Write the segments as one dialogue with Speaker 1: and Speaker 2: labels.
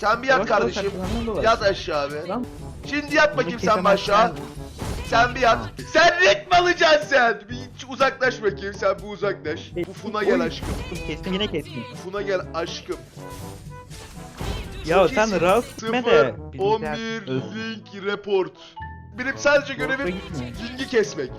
Speaker 1: Sen bir yat
Speaker 2: Yavaş yavaş
Speaker 1: kardeşim.
Speaker 2: arkalarından dolaş.
Speaker 1: Yat aşağı abi.
Speaker 2: Lan.
Speaker 1: Şimdi yat bakayım sen bir aşağı. Sen bir yat. Sen ritm alacaksın sen. Bir hiç uzaklaş bakayım sen bir uzaklaş. Ufuna gel
Speaker 2: Oy.
Speaker 1: aşkım.
Speaker 2: Kestim yine kestim.
Speaker 1: Ufuna gel aşkım.
Speaker 2: Ya
Speaker 1: Çok
Speaker 2: sen
Speaker 1: iyisin.
Speaker 2: rahat gitme
Speaker 1: 0
Speaker 2: de.
Speaker 1: 11 link report. Benim sadece görevim
Speaker 2: gitme.
Speaker 1: linki kesmek.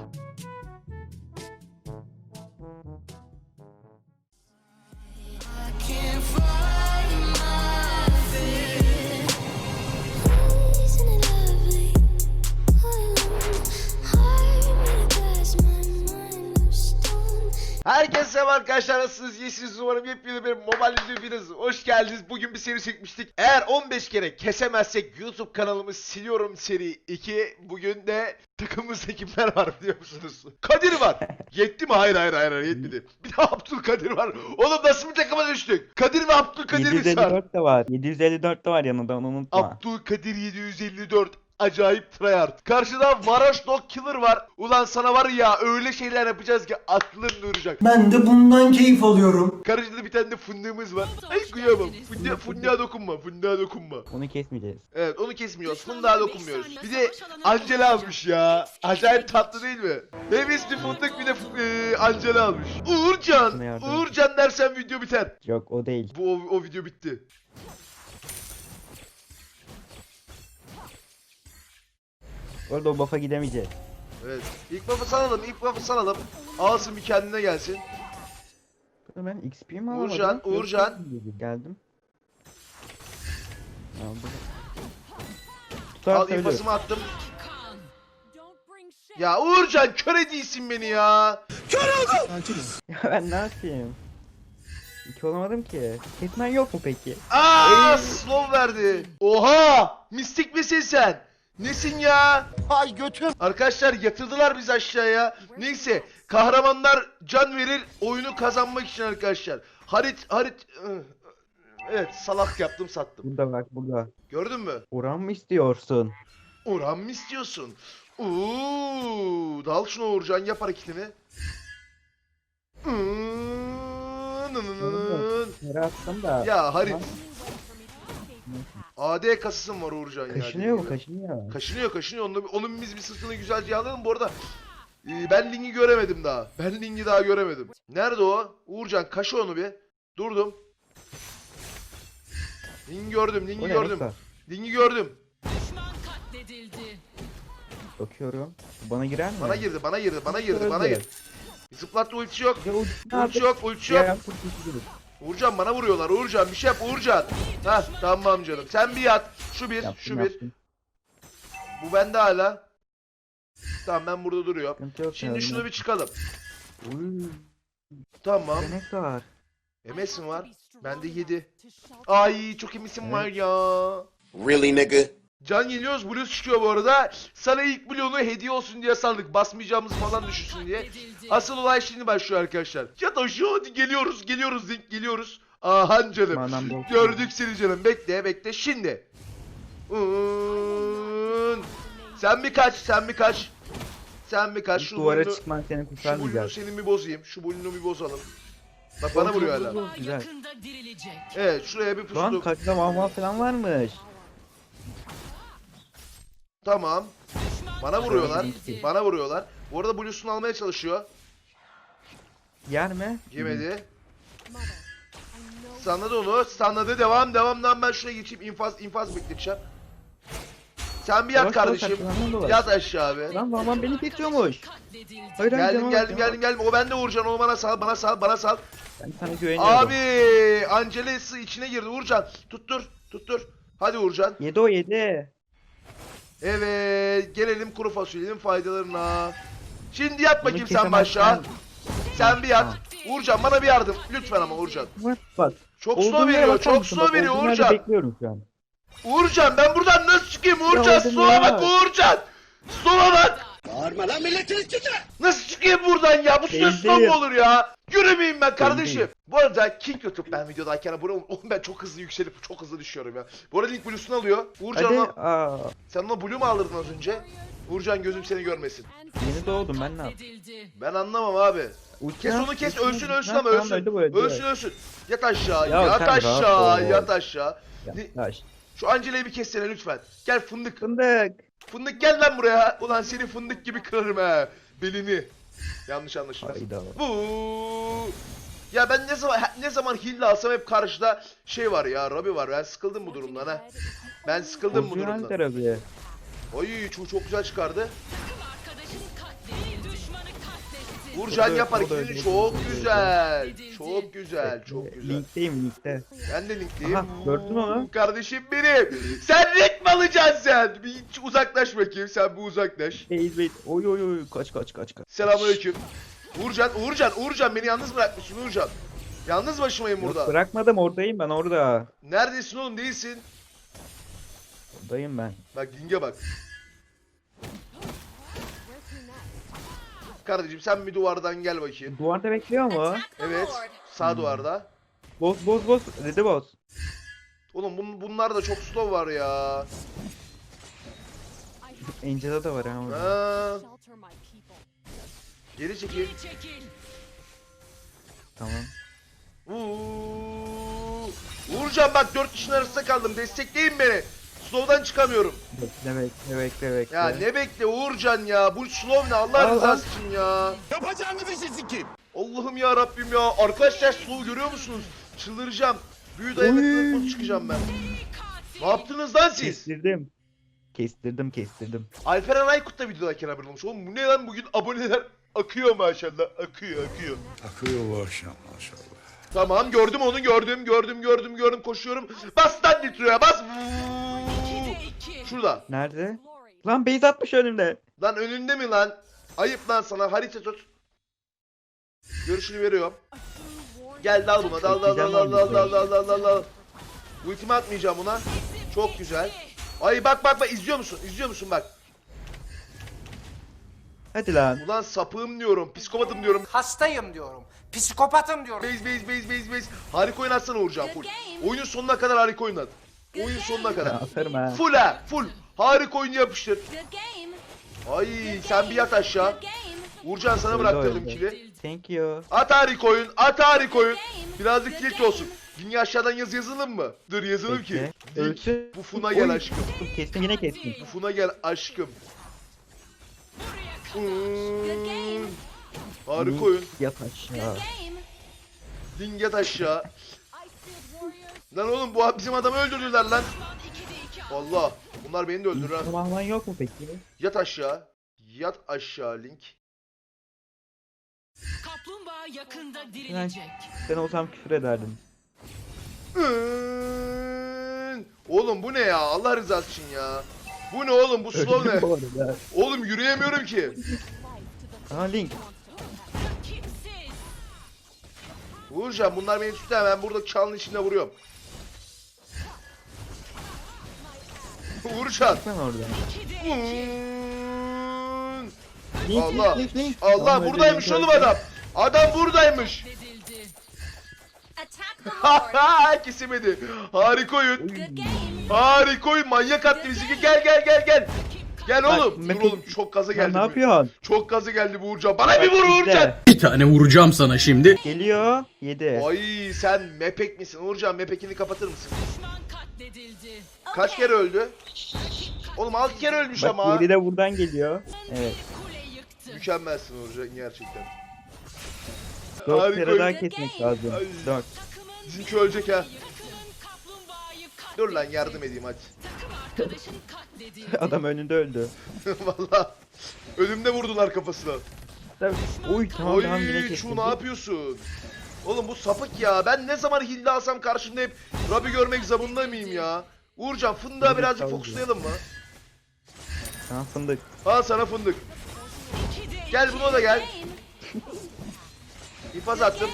Speaker 1: Herkese selam arkadaşlar nasılsınız? İyisiniz umarım yepyeni bir mobile videosu Hoş geldiniz. Bugün bir seri çekmiştik. Eğer 15 kere kesemezsek YouTube kanalımı siliyorum seri 2. Bugün de takımımızda kimler var biliyor musunuz? Kadir var. Yetti mi? Hayır hayır hayır hayır, yetmedi. Bir de Abdülkadir var. Oğlum nasıl bir takıma düştük? Kadir ve Abdülkadir var?
Speaker 2: 754 de var. 754 de var yanında onu unutma.
Speaker 1: Abdülkadir 754 acayip tryhard. Karşıda Varoş Dog Killer var. Ulan sana var ya öyle şeyler yapacağız ki aklın duracak.
Speaker 3: Ben de bundan keyif alıyorum.
Speaker 1: Karşıda bir tane de fındığımız var. Ay kıyamam. Fındığa, fındığa dokunma. Fındığa dokunma.
Speaker 2: Onu kesmeyeceğiz.
Speaker 1: Evet onu kesmiyoruz. Fındığa dokunmuyoruz. Bir de Angela almış ya. Acayip tatlı değil mi? Hevesli fındık bir de e, Angela almış. Uğurcan. Uğurcan dersen video biter.
Speaker 2: Yok o değil.
Speaker 1: Bu o, o video bitti.
Speaker 2: Orada o buff'a gidemeyeceğiz.
Speaker 1: Evet. İlk buff'ı salalım. ilk buff'ı salalım. Alsın bir kendine gelsin.
Speaker 2: Ben XP mi alamadım?
Speaker 1: Uğurcan, Uğurcan.
Speaker 2: Geldim. Aldım.
Speaker 1: Al
Speaker 2: Tutar söylüyor.
Speaker 1: infazımı attım. Ya Uğurcan kör değilsin beni ya.
Speaker 2: Ya ben ne yapayım? İki olamadım ki. Kesmen yok mu peki?
Speaker 1: Aa slow verdi. Oha! Mistik misin sen? Nesin ya? Ay götür. Arkadaşlar yatırdılar biz aşağıya. Neyse kahramanlar can verir oyunu kazanmak için arkadaşlar. Harit harit Evet salak yaptım sattım.
Speaker 2: Burada bak burada.
Speaker 1: Gördün mü?
Speaker 2: Oran mı istiyorsun?
Speaker 1: Uğran mı istiyorsun? Uuu, dal şunu Uğurcan yap hareketini. Nı nı nı nı.
Speaker 2: Yere attım da.
Speaker 1: Ya Harit. AD kasısın var Uğurcan ya.
Speaker 2: Kaşınıyor mu
Speaker 1: dediğim gibi.
Speaker 2: kaşınıyor?
Speaker 1: Kaşınıyor kaşınıyor. Onu, onun biz bir sırtını güzelce alalım. Bu arada e, ben Ling'i göremedim daha. Ben Ling'i daha göremedim. Nerede o? Uğurcan kaşı onu bir. Durdum. Ling'i gördüm, Ling'i
Speaker 2: O ne
Speaker 1: gördüm.
Speaker 2: Nokta?
Speaker 1: Ling'i gördüm.
Speaker 4: Düşman katledildi.
Speaker 2: Bakıyorum. Bana girer mi?
Speaker 1: Bana girdi, bana girdi, bana girdi, bana girdi. Zıplattı ultisi yok.
Speaker 2: Ya ulti ne
Speaker 1: Ulti
Speaker 2: yaptı?
Speaker 1: yok, ultisi yok.
Speaker 2: Ya kurtuldu.
Speaker 1: Uğurcan bana vuruyorlar. Uğurcan bir şey yap Uğurcan. Ha tamam canım. Sen bir yat. Şu bir,
Speaker 2: Yaptım,
Speaker 1: şu bir.
Speaker 2: yaptım.
Speaker 1: Bu bende hala. Tamam ben burada.
Speaker 2: Sıkıntı yok
Speaker 1: Şimdi şunu bir çıkalım.
Speaker 2: Uy,
Speaker 1: Tamam.
Speaker 2: Denek var.
Speaker 1: Mi var? Bende 7. Ay çok emisim var ya.
Speaker 5: Really, nigga?
Speaker 1: Can geliyoruz. Blue çıkıyor bu arada. Sana ilk Blue'nu hediye olsun diye saldık. Basmayacağımız falan düşünsün diye. Asıl olay şimdi başlıyor arkadaşlar. Ya da şu hadi geliyoruz geliyoruz Link geliyoruz. Aha canım. Gördük seni canım. Bekle bekle şimdi. Iıın. Sen bir kaç sen bir kaç. Sen bir kaç. Şu
Speaker 2: duvara
Speaker 1: Blue'nu-
Speaker 2: çıkman seni
Speaker 1: Şu Blue'nu
Speaker 2: kurtarmayacak.
Speaker 1: senin bir bozayım. Şu Blue'nu bir bozalım. Bak bana vuruyor hala.
Speaker 2: Güzel.
Speaker 4: Yakında dirilecek.
Speaker 1: Evet şuraya bir
Speaker 2: Lan
Speaker 1: pustum.
Speaker 2: karşıda mahmal falan varmış.
Speaker 1: Tamam. Bana vuruyorlar. Bana vuruyorlar. Bu arada Blue'sunu almaya çalışıyor.
Speaker 2: Yer mi?
Speaker 1: Yemedi. Sanladı onu. Sanladı. Devam. Devam. Devam. Ben şuraya geçeyim. infaz infaz bekleteceğim. Sen bir yat
Speaker 2: Yavaş yavaş
Speaker 1: kardeşim.
Speaker 2: arkalarından dolaş.
Speaker 1: Yat aşağı abi.
Speaker 2: Lan mahmal beni.
Speaker 4: Katledildi.
Speaker 2: Hayır, hayır,
Speaker 1: Geldim
Speaker 2: canavar,
Speaker 1: geldim
Speaker 2: canavar.
Speaker 1: geldim geldim. O bende Uğurcan. O bana sal. Bana sal. Bana sal.
Speaker 2: Ben sana güveniyorum.
Speaker 1: Abi. Angeles'ı içine girdi. Uğurcan. Tuttur. Tuttur. Hadi Uğurcan.
Speaker 2: Yedi o yedi.
Speaker 1: Evet. Gelelim kuru fasulyenin faydalarına. Şimdi yat bakayım sen başa. Sen bir yat. Uğurcan bana bir yardım. Lütfen ama Uğurcan.
Speaker 2: Bak.
Speaker 1: Çok slow veriyor. Çok slow veriyor Uğurcan.
Speaker 2: bekliyorum şu an.
Speaker 1: Uğurcan ben buradan nasıl çıkayım Uğurcan? Slow'a bak. Uğurcan. Slow'a bak.
Speaker 5: Bağırma lan milletin içinde!
Speaker 1: Nasıl çıkayım buradan ya? Bu
Speaker 2: değil.
Speaker 1: mu olur ya? Yürümeyeyim ben kardeşim. Bu arada King YouTube ben videodayken abone olun. Oğlum ben çok hızlı yükselip çok hızlı düşüyorum ya. Bu arada ilk Blue'sunu alıyor. Uğurcan
Speaker 2: Hadi.
Speaker 1: ona-
Speaker 2: Aa,
Speaker 1: sen ona Blue mu aldırdın az önce? Uğurcan gözüm seni görmesin.
Speaker 2: yeni doğdum ben ne yapayım?
Speaker 1: Ben anlamam abi. Kes onu kes ölsün ölsün
Speaker 2: Ha,
Speaker 1: ama ölsün. Ölsün ölsün. Yat aşağı
Speaker 2: Ya
Speaker 1: yat
Speaker 2: sen rahat
Speaker 1: aşağı yat aşağı. Şu Angela'yı bir kessene lütfen. Gel fındık.
Speaker 2: Fındık.
Speaker 1: Fındık gel lan buraya. Ulan seni fındık gibi kırarım ha. Belini. Yanlış anlaşılmasın.
Speaker 2: Hayda.
Speaker 1: Bu. Ya ben ne zaman ne zaman hille alsam hep karşıda şey var ya Robbie var. Ben sıkıldım bu durumdan ha. Ben sıkıldım bu
Speaker 2: Orijinal
Speaker 1: durumdan. Oy çok, çok güzel çıkardı.
Speaker 2: Da-
Speaker 1: yapar çok güzel. Çok güzel, çok güzel.
Speaker 2: Linkteyim linkte.
Speaker 1: Ben de linkliyim.
Speaker 2: Aha, gördün mü onu?
Speaker 1: Kardeşim benim. Sen link mi alacaksın sen? Bir hiç uzaklaş bakayım. Sen bir uzaklaş.
Speaker 2: Wait wait. Oy oy oy. Kaç kaç kaç kaç.
Speaker 1: Selamünaleyküm. Uğurcan, Uğurcan, Uğurcan beni yalnız bırakmışsın Uğurcan. Yalnız başımayım
Speaker 2: Yok,
Speaker 1: burada.
Speaker 2: bırakmadım oradayım ben orada.
Speaker 1: Neredesin oğlum değilsin.
Speaker 2: Oradayım ben.
Speaker 1: Bak Ling'e bak. Kardeşim sen bir duvardan gel bakayım.
Speaker 2: Duvarda bekliyor mu?
Speaker 1: Evet. Sağ duvarda.
Speaker 2: Boss boss boss. Dedi boss.
Speaker 1: Oğlum bun, bunlar da çok slow var ya.
Speaker 2: Angel'a da var ha. orada.
Speaker 1: Ha. Geri çekil.
Speaker 2: Tamam.
Speaker 1: Uuu. Uğurcan bak dört kişinin arasında kaldım. Destekleyin beni. Slow'dan çıkamıyorum.
Speaker 2: Bekle bekle bekle bekle.
Speaker 1: Ya ne bekle Uğurcan ya. Bu slow ne Allah
Speaker 2: Al,
Speaker 1: rızası için ya.
Speaker 5: Yapacağınız işi sikeyim.
Speaker 1: Allah'ım ya Rabbim ya. Arkadaşlar slow görüyor musunuz? Çıldıracağım. Büyü dayanıklılık çıkacağım ben? Ne yaptınız lan siz?
Speaker 2: Kestirdim. Kestirdim kestirdim.
Speaker 1: Alperen Aykut da videodayken haber olmuş. Oğlum bu ne lan bugün aboneler akıyor maşallah. Akıyor akıyor.
Speaker 6: Akıyor bu akşam maşallah.
Speaker 1: Tamam gördüm onu gördüm gördüm gördüm gördüm koşuyorum. Bas lan nitroya bas.
Speaker 4: 2'de 2.
Speaker 1: Şurada.
Speaker 2: Nerede? Lan base atmış önümde.
Speaker 1: Lan önünde mi lan? Ayıp lan sana harita tut. Görüşünü veriyorum. Gel dal buna dal dal dal dal dal dal dal dal dal dal. Ultimi atmayacağım buna. Çok güzel. Ay bak bak bak izliyor musun? İzliyor musun bak.
Speaker 2: Hadi lan.
Speaker 1: Ulan sapığım diyorum. Psikopatım diyorum.
Speaker 7: Hastayım diyorum. Psikopatım diyorum.
Speaker 1: Base base base base base. Harika oynatsana Uğurcan full. Oyunun sonuna kadar harika oynat. Oyun sonuna kadar.
Speaker 2: Aferin ha.
Speaker 1: Full ha full. Harika oyunu yapıştır. Ay sen bir yat aşağı. Uğurcan sana
Speaker 2: Öyle
Speaker 1: bıraktırdım
Speaker 2: öyle.
Speaker 1: kili.
Speaker 2: Thank you.
Speaker 1: At harika oyun. At harika oyun. Birazcık kilit olsun. Dünya aşağıdan yazı yazalım mı? Dur yazalım ki.
Speaker 2: Bekle.
Speaker 1: Link.
Speaker 2: Ölsün.
Speaker 1: Bufuna gel aşkım.
Speaker 2: Kestim yine kestim.
Speaker 1: Bufuna gel aşkım. Hmm. Harika oyun.
Speaker 2: Yat aşağı.
Speaker 1: Link yat aşağı. Lan oğlum bu bizim adamı öldürdüler lan.
Speaker 4: Düşman 2'de 2.
Speaker 1: Allah. Bunlar beni de öldürür ha.
Speaker 2: Tamamlan yok mu peki?
Speaker 1: Yat aşağı. Yat aşağı Link.
Speaker 4: Kaplumbağa yakında dirilecek.
Speaker 2: Sen olsam küfür ederdim.
Speaker 1: Oğlum bu ne ya? Allah rızası için ya. Bu ne oğlum? Bu slow ne? Oğlum yürüyemiyorum ki.
Speaker 2: Aha Link.
Speaker 1: Vuracağım. Bunlar beni tutuyor. Ben burada çalın içinde vuruyorum. Vuracağım.
Speaker 2: Ben orada.
Speaker 4: 2'de 2.
Speaker 1: Iıın.
Speaker 2: Link
Speaker 1: Allah. Allah buradaymış oğlum adam. Adam buradaymış. Kesemedi. Harika oyun. Harika oyun. Manyak attı bizi. Gel gel gel gel. Gel
Speaker 2: Bak,
Speaker 1: oğlum. Dur oğlum. Çok gaza geldi.
Speaker 2: ne yapıyorsun?
Speaker 1: Çok gaza geldi bu Uğurcan. Bana bir vur Uğurcan.
Speaker 8: Bir tane vuracağım sana şimdi.
Speaker 2: Geliyor. Yedi.
Speaker 1: Ay sen mepek misin Uğurcan? Mepekini kapatır mısın? Kaç kere öldü? Oğlum 6 kere ölmüş
Speaker 2: Bak
Speaker 1: ama.
Speaker 2: yeri de buradan geliyor. Evet.
Speaker 1: Mükemmelsin Uğurcan gerçekten.
Speaker 2: Dört kere daha kesmek lazım. Dört.
Speaker 1: Bizimki ölecek ha. Dur lan yardım edeyim hadi.
Speaker 2: Adam önünde öldü.
Speaker 1: Valla. Ölümde vurdular kafasına.
Speaker 2: Tabii. Oy tamam
Speaker 1: Oy
Speaker 2: tamam
Speaker 1: şu ne yapıyorsun? Oğlum bu sapık ya. Ben ne zaman hilde alsam karşımda hep Rabbi görmek zabında mıyım ya? Uğurcan fındığa birazcık fokuslayalım mı?
Speaker 2: Tamam fındık.
Speaker 1: Ha sana fındık.
Speaker 4: 2'de
Speaker 1: Gel buna da gel. İfaz attım.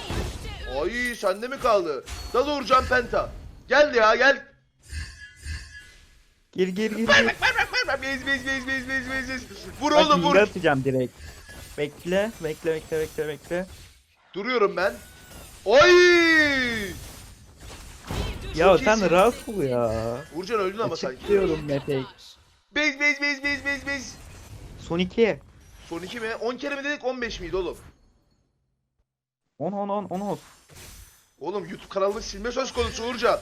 Speaker 1: Ay sende mi kaldı? Dal Uğurcan penta. Gel ya gel.
Speaker 2: Gir gir gir.
Speaker 1: Ver ver ver ver ver. Bez bez bez bez bez bez bez. Vur
Speaker 2: Bak
Speaker 1: oğlum vur.
Speaker 2: atacağım direkt. Bekle bekle bekle bekle bekle.
Speaker 1: Duruyorum ben. Oy!
Speaker 2: Ya
Speaker 1: Çok
Speaker 2: sen
Speaker 1: iyisin.
Speaker 2: rahat ol ya.
Speaker 1: Uğurcan öldün ama
Speaker 2: Açık
Speaker 1: sanki.
Speaker 2: diyorum Mepek.
Speaker 1: Bez bez bez bez bez bez.
Speaker 2: Son 2.
Speaker 1: Son 2 mi? 10 kere mi dedik 15 miydi oğlum?
Speaker 2: On on on on ol.
Speaker 1: Oğlum YouTube kanalını silme söz konusu Uğurcan.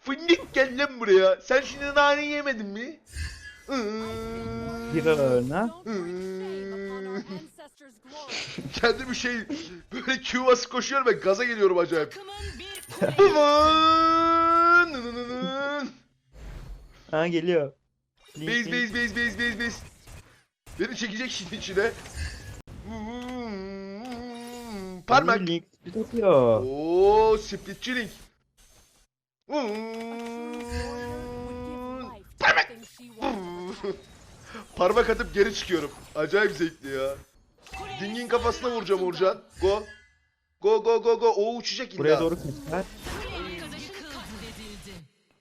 Speaker 1: Fındık gel lan buraya. Sen şimdi nane yemedin mi?
Speaker 2: Bir öğüne.
Speaker 1: Kendi bir şey böyle küvası koşuyor ve gaza geliyorum acayip.
Speaker 2: ha geliyor.
Speaker 1: Base base base base base base. Beni çekecek şimdi içine. Hmm, Parmak.
Speaker 2: Link split atıyor.
Speaker 1: Oo, splitçi link. Hmm. Parmak. Parmak atıp geri çıkıyorum. Acayip zevkli ya. Dingin kafasına vuracağım Uğurcan. Go. Go go go go. O uçacak illa.
Speaker 2: Buraya doğru
Speaker 4: katledildi.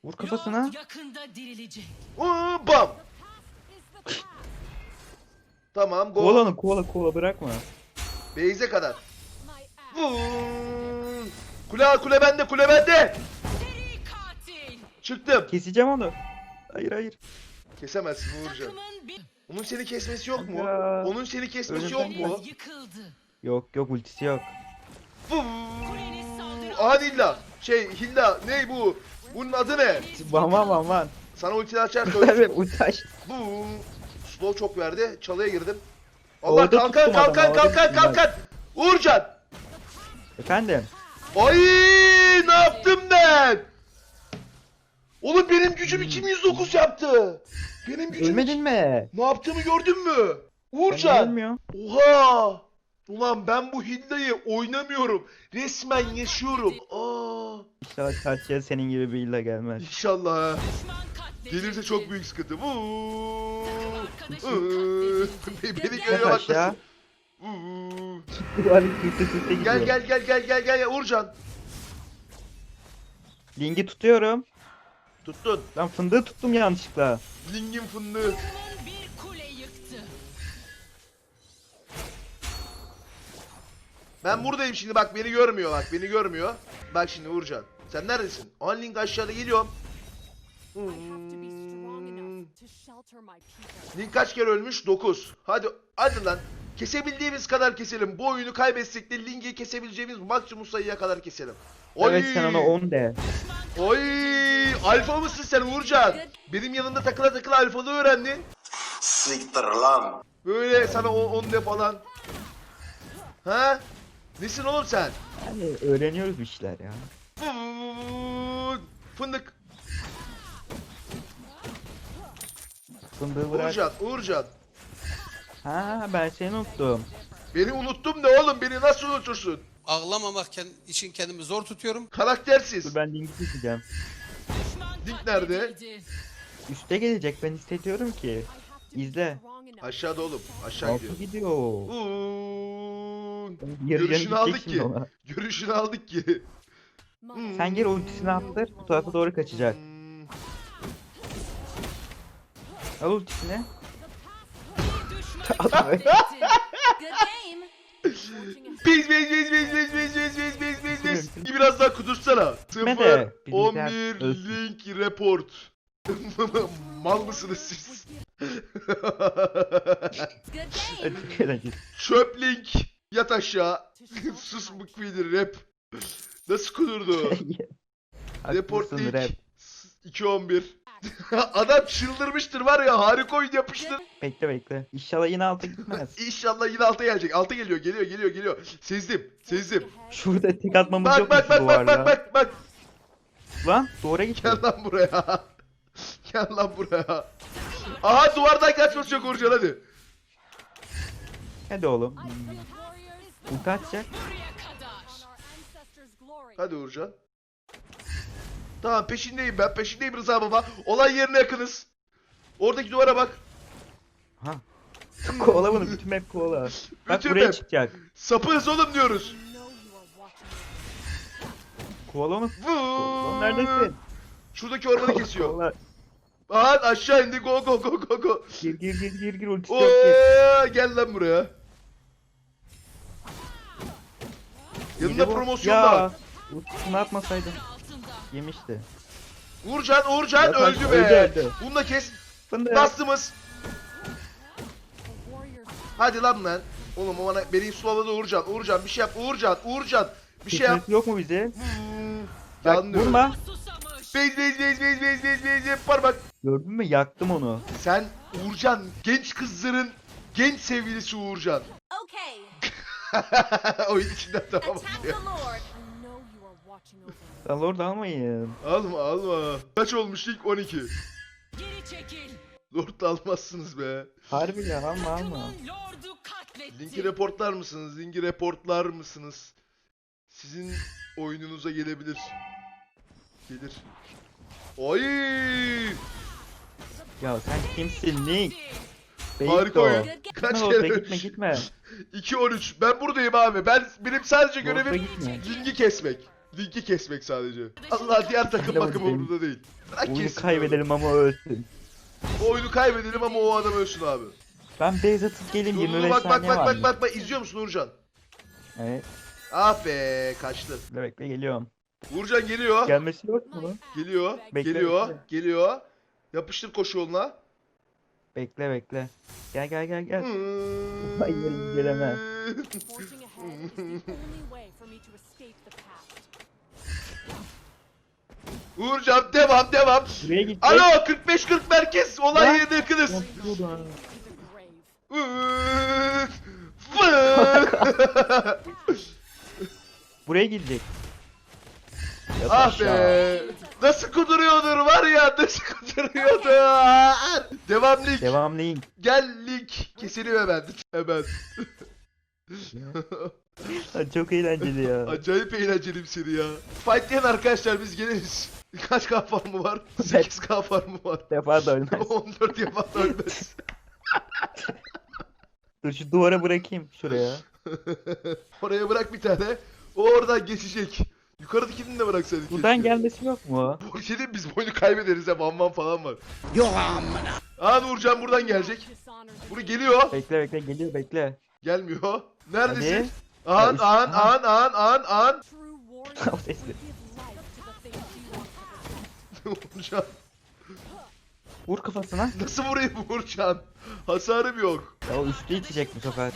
Speaker 2: Vur kafasına.
Speaker 4: Yakında dirilecek.
Speaker 1: Aa, bam. Tamam go.
Speaker 2: Kovala onu kovala kovala bırakma.
Speaker 1: Beyze kadar. Kule kule bende kule bende. Çıktım.
Speaker 2: Keseceğim onu. Hayır hayır.
Speaker 1: Kesemezsin
Speaker 4: bir
Speaker 1: Onun seni kesmesi yok mu?
Speaker 2: Ya.
Speaker 1: Onun seni kesmesi yok mu?
Speaker 2: Yok yok ultisi yok.
Speaker 1: Vuu.
Speaker 4: Kuleniz saldırı
Speaker 1: Aha Hilla. Şey Hilla ne bu? Bunun adı ne?
Speaker 2: Van van van van.
Speaker 1: Sana ulti açar
Speaker 2: Evet
Speaker 1: söyle.
Speaker 2: ulti aç.
Speaker 1: Slow çok verdi. Çalıya girdim. Allah
Speaker 2: Orada
Speaker 1: kalkan
Speaker 2: tuttum adamı,
Speaker 1: kalkan
Speaker 2: orada
Speaker 1: kalkan
Speaker 2: tuttum
Speaker 1: kalkan. Uğurcan.
Speaker 2: Efendim.
Speaker 1: Ay ne yaptım ben? Oğlum benim gücüm 2109 yaptı. Benim gücüm
Speaker 2: Ölmedin mi?
Speaker 1: Ne yaptığımı gördün mü?
Speaker 2: Ben
Speaker 1: Uğurcan. Oha. Ulan ben bu Hilla'yı oynamıyorum. Resmen yaşıyorum. Aa.
Speaker 2: İnşallah karşıya senin gibi bir illa gelmez.
Speaker 1: İnşallah.
Speaker 4: düşman.
Speaker 1: Gelirse çok büyük sıkıntı. Vuu.
Speaker 4: Arkadaşı
Speaker 1: Iıı.
Speaker 4: katledildi.
Speaker 1: Beni görüyor bak
Speaker 2: sürte gidiyor.
Speaker 1: Gel gel gel gel gel gel Uğurcan.
Speaker 2: Linki tutuyorum.
Speaker 1: Tuttun.
Speaker 2: Ben fındığı tuttum yanlışlıkla.
Speaker 1: Lingin fındığı.
Speaker 4: Takımın bir kule yıktı.
Speaker 1: Ben buradayım şimdi bak beni görmüyor bak beni görmüyor. Bak şimdi Uğurcan. Sen neredesin? On link aşağıda geliyorum. Hmm. Link kaç kere ölmüş? 9. Hadi hadi lan. Kesebildiğimiz kadar keselim. Bu oyunu kaybetsek de Link'i kesebileceğimiz maksimum sayıya kadar keselim. Oy!
Speaker 2: Evet sen ona 10 de.
Speaker 1: Oy! Alfa mısın sen Uğurcan? Benim yanımda takıla takıla alfalığı öğrendin.
Speaker 5: Siktir lan.
Speaker 1: Böyle sana 10 de falan. Ha? Nesin oğlum sen?
Speaker 2: Yani öğreniyoruz bir şeyler ya.
Speaker 1: Fındık.
Speaker 2: Fındığı bırak.
Speaker 1: Uğurcan, Uğurcan.
Speaker 2: Ha ben seni unuttum.
Speaker 1: Beni unuttun da oğlum beni nasıl unutursun?
Speaker 9: ağlamamak için kendimi zor tutuyorum.
Speaker 1: Karaktersiz.
Speaker 2: Dur ben linki.
Speaker 4: Düşman
Speaker 1: Link nerede?
Speaker 2: Üste gelecek ben hissediyorum ki. İzle.
Speaker 1: Aşağıda oğlum. Aşağı
Speaker 2: Altı
Speaker 1: gidiyor.
Speaker 2: gidiyor.
Speaker 1: Uuu.
Speaker 2: Yarı
Speaker 1: Görüşünü aldık
Speaker 2: gidecek şimdi
Speaker 1: ki.
Speaker 2: ona.
Speaker 1: Görüşünü aldık ki.
Speaker 2: Sen gel ultisini attır. Bu tarafa doğru kaçacak.
Speaker 1: Hmm.
Speaker 2: Al ultisini.
Speaker 1: Biz biz biz biz biz biz biz biz biz biz biz Biraz daha kudursana.
Speaker 2: Gitme
Speaker 1: 0
Speaker 2: de, bizimkiler
Speaker 1: 11
Speaker 2: ölsün.
Speaker 1: link report. Mal mısınız siz? Çöp link. Yat aşağı. Sus mukvidir rap. Nasıl kudurdu? Report link.
Speaker 2: rap.
Speaker 1: 2-11. Adam çıldırmıştır var ya harika oyun yapmıştır.
Speaker 2: Bekle bekle. İnşallah yine altı gitmez.
Speaker 1: İnşallah yine alta gelecek. Alta geliyor geliyor geliyor geliyor. Sezdim sezdim.
Speaker 2: Şurada tek atmamız
Speaker 1: Bak
Speaker 2: yok
Speaker 1: bak bak bak bak bak bak.
Speaker 2: Lan duvara gitti.
Speaker 1: Gel lan buraya. Gel lan buraya. Aha duvardan kaçması yok Uğurcan hadi.
Speaker 2: Hadi oğlum. Ulti atacak.
Speaker 1: Hadi Uğurcan. Tamam peşindeyim ben peşindeyim Rıza baba. Olay yerine yakınız. Oradaki duvara bak.
Speaker 2: Ha. kovala bunu bütün map kovala. Bak
Speaker 1: Bütün
Speaker 2: buraya
Speaker 1: map.
Speaker 2: çıkacak.
Speaker 1: Sapığız oğlum diyoruz.
Speaker 2: Kovala onu. Neredesin?
Speaker 1: Şuradaki ormanı kesiyor.
Speaker 2: Kovala.
Speaker 1: Aha aşağı indi go go go go go.
Speaker 2: Gir gir gir gir gir ultisi yok gir.
Speaker 1: gel lan buraya. Yanında promosyon
Speaker 2: ya.
Speaker 1: var.
Speaker 2: Ultisini atmasaydın. Yemişti.
Speaker 1: Uğurcan Uğurcan
Speaker 2: Ya kanka,
Speaker 1: öldü be.
Speaker 2: öldü, öldü.
Speaker 1: Bunu da kes.
Speaker 2: Fındık.
Speaker 1: Bastımız. Hadi lan lan. Oğlum o bana beni sulamadı Uğurcan. Uğurcan bir şey yap. Uğurcan. Uğurcan. Bir şey yap.
Speaker 2: Fitness yok mu bize?
Speaker 1: Hmm,
Speaker 2: Bak
Speaker 1: Yanlıyorum.
Speaker 2: vurma.
Speaker 1: Beyz beyz beyz beyz beyz beyz beyz parmak.
Speaker 2: Gördün mü yaktım onu.
Speaker 1: Sen Uğurcan genç kızların genç sevgilisi Uğurcan.
Speaker 10: Okay,
Speaker 1: Oyun içinden tamam.
Speaker 10: attack the Lord. I know you are watching over me.
Speaker 2: Lan orada almayın.
Speaker 1: Alma alma. Kaç olmuş ilk 12.
Speaker 4: Geri çekil.
Speaker 1: Lord almazsınız be.
Speaker 2: Harbi ya alma alma.
Speaker 4: Takımın lordu katletti.
Speaker 1: Linki reportlar mısınız? Linki reportlar mısınız? Sizin oyununuza gelebilir. Gelir. Oy!
Speaker 2: Ya sen kimsin Nick?
Speaker 1: Harika oyun. Kaç
Speaker 2: Gitme
Speaker 1: kere
Speaker 2: oraya
Speaker 1: ölmüş?
Speaker 2: gitme gitme.
Speaker 1: 2-13. Ben buradayım abi. Ben benim sadece görevim
Speaker 2: gitme.
Speaker 1: linki kesmek. Linki kesmek sadece. Allah diğer takım
Speaker 2: de
Speaker 1: bakım umurunda değil. Bırak
Speaker 2: Oyunu
Speaker 1: kessin
Speaker 2: kaybedelim ama ölsün.
Speaker 1: abi. Oyunu kaybedelim ama o adam ölsün abi.
Speaker 2: Ben base atıp geleyim
Speaker 1: Dur, dur,
Speaker 2: 25
Speaker 1: bak bak
Speaker 2: saniye
Speaker 1: bak
Speaker 2: var.
Speaker 1: bak bak bak izliyor musun Uğurcan?
Speaker 2: Evet.
Speaker 1: Ah be kaçtı.
Speaker 2: Bekle bekle geliyorum.
Speaker 1: Uğurcan geliyor.
Speaker 2: Gelmesi yok mu?
Speaker 1: Geliyor.
Speaker 2: Bekle,
Speaker 1: geliyor.
Speaker 2: bekle.
Speaker 1: Geliyor. Yapıştır koşu yoluna.
Speaker 2: Bekle bekle. Gel gel gel gel.
Speaker 1: Hmm.
Speaker 2: Hayır, gelemem.
Speaker 10: Forging ahead is the only way for me to escape the past.
Speaker 1: Uğurcan devam devam.
Speaker 2: Buraya.
Speaker 1: Alo 45-40 merkez olay
Speaker 2: Lan.
Speaker 1: yerine yakınız.
Speaker 2: Buraya gidecek. Yat
Speaker 1: ah
Speaker 2: aşağı.
Speaker 1: be. Nasıl kuduruyordur var ya nasıl kuduruyordur. Devam link.
Speaker 2: Devam link.
Speaker 1: Gel link. Keselim hemen. Hemen.
Speaker 2: Çok eğlenceli ya.
Speaker 1: Acayip eğlenceli bir seri ya. Fightlayan arkadaşlar biz geliriz. Kaç K farmı var? 8 K farmı var.
Speaker 2: Defa da ölmez.
Speaker 1: 14 yapan ölmez.
Speaker 2: Dur şu duvara bırakayım şuraya.
Speaker 1: Oraya bırak bir tane. O oradan geçecek. Yukarıdakini de bıraksaydık.
Speaker 2: Buradan
Speaker 1: keşke.
Speaker 2: gelmesi yok mu?
Speaker 1: Bu şey değil biz bu oyunu kaybederiz ya. Van van falan var. Yok amına. Aa Nurcan buradan gelecek. Bunu geliyor.
Speaker 2: Bekle bekle geliyor bekle.
Speaker 1: Gelmiyor. Neredesin?
Speaker 2: Hadi.
Speaker 1: An
Speaker 2: Ya üst-
Speaker 1: an an an an an.
Speaker 2: O sesli.
Speaker 1: Nurcan.
Speaker 2: Vur kafasına.
Speaker 1: Nasıl vurayım Nurcan? Hasarım yok.
Speaker 2: Ya üstü içecek bu sefer.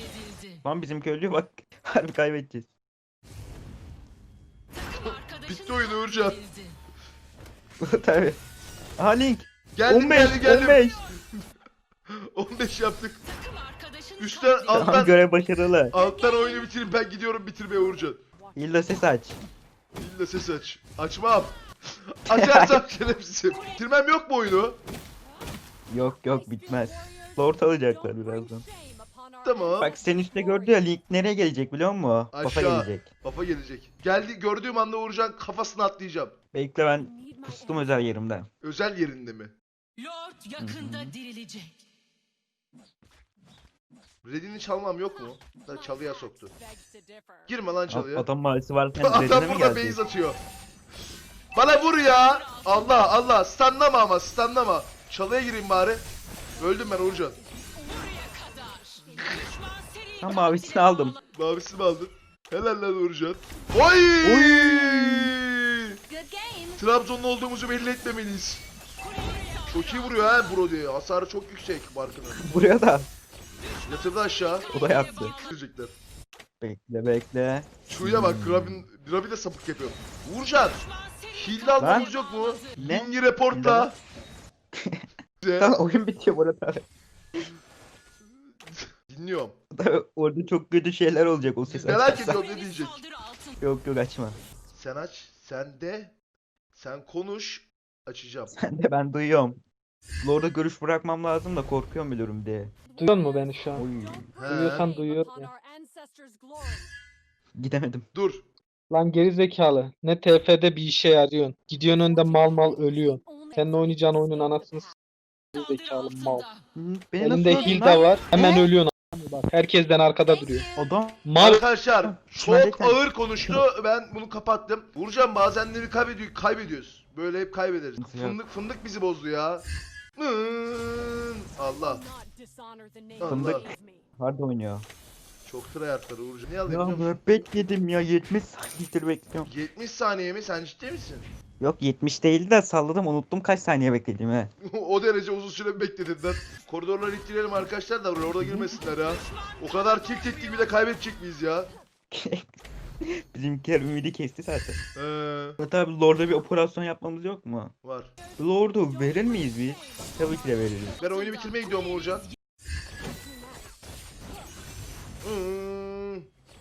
Speaker 2: Lan bizimki ölüyor bak. Harbi kaybedeceğiz.
Speaker 1: Bitti oyun Uğurcan.
Speaker 2: Tabii. Aha link.
Speaker 1: Geldim
Speaker 2: 15
Speaker 1: geldim geldim.
Speaker 2: 15.
Speaker 1: 15 yaptık. Üstten alttan
Speaker 2: Tamam görev başarılı.
Speaker 1: alttan oyunu bitirip ben gidiyorum bitirmeye Uğurcan.
Speaker 2: İlla ses aç.
Speaker 1: İlla ses aç. Açmam. Açarsam şerefsizim. Bitirmem yok mu oyunu?
Speaker 2: Yok yok bitmez. Lord alacaklar birazdan.
Speaker 1: Tamam.
Speaker 2: Bak sen üstte gördü ya link nereye gelecek biliyor musun? Kafa
Speaker 1: Aşağı.
Speaker 2: gelecek.
Speaker 1: Kafa gelecek. Geldi gördüğüm anda Uğurcan kafasına atlayacağım.
Speaker 2: Bekle ben kustum özel yerimden.
Speaker 1: Özel yerinde mi?
Speaker 4: Lord yakında dirilecek.
Speaker 1: Redini çalmam yok mu? Da çalıya soktu. Girme lan çalıya.
Speaker 2: Adam maalesef varken redine
Speaker 1: Adam
Speaker 2: mi
Speaker 1: burada
Speaker 2: gelecek?
Speaker 1: base atıyor. Bana vur ya. Allah Allah. Stunlama ama stunlama. Çalıya gireyim bari. Öldüm ben Uğurcan.
Speaker 2: Ben mavisini aldım.
Speaker 1: Mavisini aldın? Helal lan Uğurcan. Oy!
Speaker 10: Game.
Speaker 1: Trabzonlu olduğumuzu belli etmemeliyiz. Çok iyi vuruyor ha Brody. Hasarı çok yüksek markanın.
Speaker 2: Buraya da.
Speaker 1: Yatırdı aşağı.
Speaker 2: O da yaptı.
Speaker 1: Görecekler.
Speaker 2: Bekle bekle.
Speaker 1: Şuraya bak Grabin, Grabin de sapık yapıyor. Uğurcan. Hilde almamız yok mu?
Speaker 2: Ne?
Speaker 1: Lingi reportla. Bize.
Speaker 2: Tamam oyun bitiyor burada.
Speaker 1: Dinliyorum.
Speaker 2: Orada çok kötü şeyler olacak o ses
Speaker 1: Merak
Speaker 2: açarsan.
Speaker 1: ediyorum ne diyecek.
Speaker 2: Yok yok açma.
Speaker 1: Sen aç, sen de, sen konuş, açacağım.
Speaker 2: Ben de ben duyuyorum. Lord'a görüş bırakmam lazım da korkuyorum biliyorum diye.
Speaker 11: Duyuyor mu beni şu an?
Speaker 2: Oy.
Speaker 1: He,
Speaker 11: Duyuyorsan duyuyor ya.
Speaker 2: Gidemedim.
Speaker 1: dur.
Speaker 11: Lan geri zekalı. Ne TF'de bir işe yarıyorsun. Gidiyorsun önde mal mal ölüyorsun. Senin oynayacağın oyunun anasını s- geri zekalı mal.
Speaker 2: Hı, Beni nasıl
Speaker 11: Elinde
Speaker 2: öldün lan?
Speaker 11: de var. Hemen
Speaker 2: Ne?
Speaker 11: ölüyorsun. Bak herkesten arkada duruyor.
Speaker 2: Adam.
Speaker 11: Mal
Speaker 1: Arkadaşlar çok ağır konuştu. Ben bunu kapattım. Vuracağım bazenleri kaybediyor, kaybediyoruz. Böyle hep kaybederiz.
Speaker 2: Sıkıntı yok.
Speaker 1: Fındık fındık bizi bozdu ya. Allah.
Speaker 10: name
Speaker 1: Fındık.
Speaker 2: Hard oynuyor.
Speaker 1: Çok tryhardlar Uğurcan. Ne alayım
Speaker 2: Ya
Speaker 1: biliyor musun?
Speaker 2: müebbet yedim ya 70 saniyedir bekliyorum.
Speaker 1: 70 saniye mi? Sen ciddi misin?
Speaker 2: Yok 70 değildi de salladım unuttum kaç saniye beklediğimi.
Speaker 1: o derece uzun süre bekledin lan? Koridorları ittirelim arkadaşlar da orada girmesinler ya. O kadar kill çektik bir de kaybedecek miyiz ya?
Speaker 2: Bizimkiler ümidi kesti zaten.
Speaker 1: Ee,
Speaker 2: Hatta abi Lord'a bir operasyon yapmamız yok mu?
Speaker 1: var.
Speaker 2: Lord'u verir miyiz biz? Tabii ki de veririz.
Speaker 1: Ben oyunu bitirmeye gidiyorum Uğurcan. Hmm.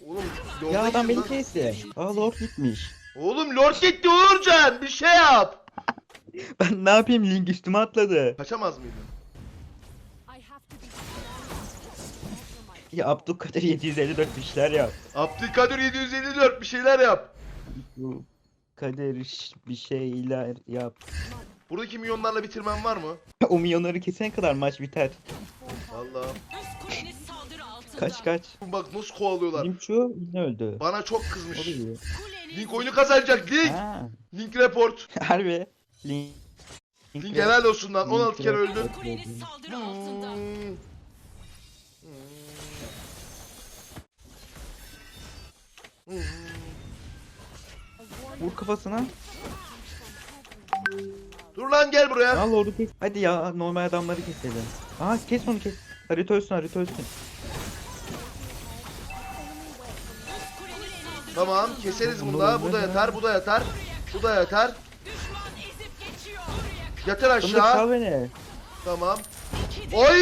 Speaker 1: Oğlum
Speaker 2: Ya
Speaker 1: yolda
Speaker 2: adam beni
Speaker 1: lan.
Speaker 2: kesti. Aa Lord gitmiş.
Speaker 1: Oğlum Lord gitti Uğurcan bir şey yap.
Speaker 2: Ben ne yapayım Link üstüme atladı.
Speaker 1: Kaçamaz mıydın?
Speaker 10: I have to be strong.
Speaker 2: Ya Abdülkadir 754 bir şeyler yap.
Speaker 1: Abdülkadir 754 bir şeyler yap.
Speaker 2: Bu Kadir ş- bir şeyler yap.
Speaker 1: Buradaki milyonlarla bitirmen var mı?
Speaker 2: o milyonları kesene kadar maç biter.
Speaker 4: Altında.
Speaker 2: Kaç kaç.
Speaker 1: Bak nasıl kovalıyorlar.
Speaker 2: Şu yine öldü.
Speaker 1: Bana çok kızmış. Link oyunu kazanacak. Link.
Speaker 2: Ha.
Speaker 1: Link report.
Speaker 2: Harbi. Link.
Speaker 1: Link helal olsun lan. 16 kere
Speaker 2: Link
Speaker 1: öldün.
Speaker 2: report.
Speaker 4: kuleniz saldırı altında.
Speaker 1: Hmm. Hmm.
Speaker 2: Vur kafasına.
Speaker 1: Dur lan gel buraya.
Speaker 2: Al Lord'u kes. Hadi ya normal adamları keselim. Aa kes onu kes. Harita ölsün harita ölsün.
Speaker 1: Tamam keseriz bunu da. Bu da yatar. Bu da yatar. Bu da yatar.
Speaker 2: Fındık
Speaker 1: aşağı.
Speaker 2: beni.
Speaker 1: Tamam. Oy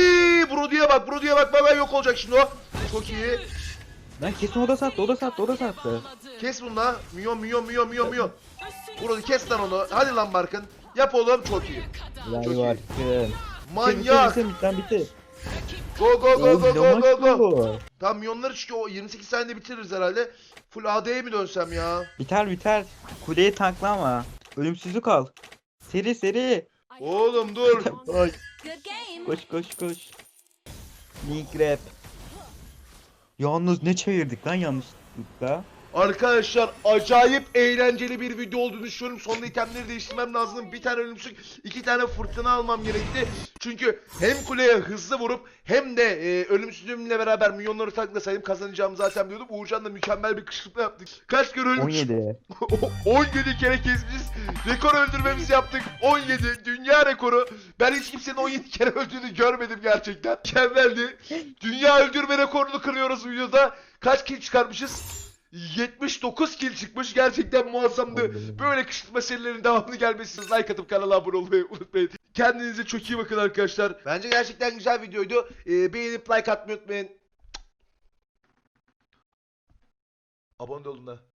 Speaker 1: Brody'ye bak. Brody'ye bak. Baba yok olacak şimdi o. Çok iyi.
Speaker 2: Lan kesin o da sattı o da sattı o da sattı.
Speaker 1: Kes bunu da. Milyon milyon milyon milyon milyon. Brody kes lan onu. Hadi lan Barkın. Yap oğlum çok iyi. Çok iyi.
Speaker 2: Barkın.
Speaker 1: Manyak.
Speaker 2: Bitti bitti bitti.
Speaker 1: Go go go go go go go. Tam milyonları çıkıyor. O 28 saniyede bitiririz herhalde. Full AD'ye mi dönsem ya?
Speaker 2: Biter biter. Kuleyi tanklama. Ölümsüzlük al. Seri seri.
Speaker 1: Oğlum dur.
Speaker 10: Game.
Speaker 2: koş koş koş. Link rap. Yalnız ne çevirdik lan yanlışlıkla.
Speaker 1: Arkadaşlar acayip eğlenceli bir video olduğunu düşünüyorum. Sonunda itemleri değiştirmem lazım. Bir tane ölümsüzlük, iki tane fırtına almam gerekti. Çünkü hem kuleye hızlı vurup hem de e, ölümsüzlüğümle beraber milyonları taklasaydım kazanacağımı zaten biliyordum. Uğurcan'la mükemmel bir kışkırtma yaptık. Kaç kere ölmüş?
Speaker 2: 17.
Speaker 1: 17 kere kesmişiz. Rekor öldürmemizi yaptık. 17 dünya rekoru. Ben hiç kimsenin 17 kere öldüğünü görmedim gerçekten. Mükemmeldi. Dünya öldürme rekorunu kırıyoruz videoda. Kaç kill çıkarmışız? 79 kill çıkmış. Gerçekten muazzamdı. Böyle kışkırtma serilerinin devamlı gelmesini like atıp kanala abone olmayı unutmayın. Kendinize çok iyi bakın arkadaşlar. Bence gerçekten güzel videoydu. Ee, beğenip like atmayı unutmayın. Abone olun da.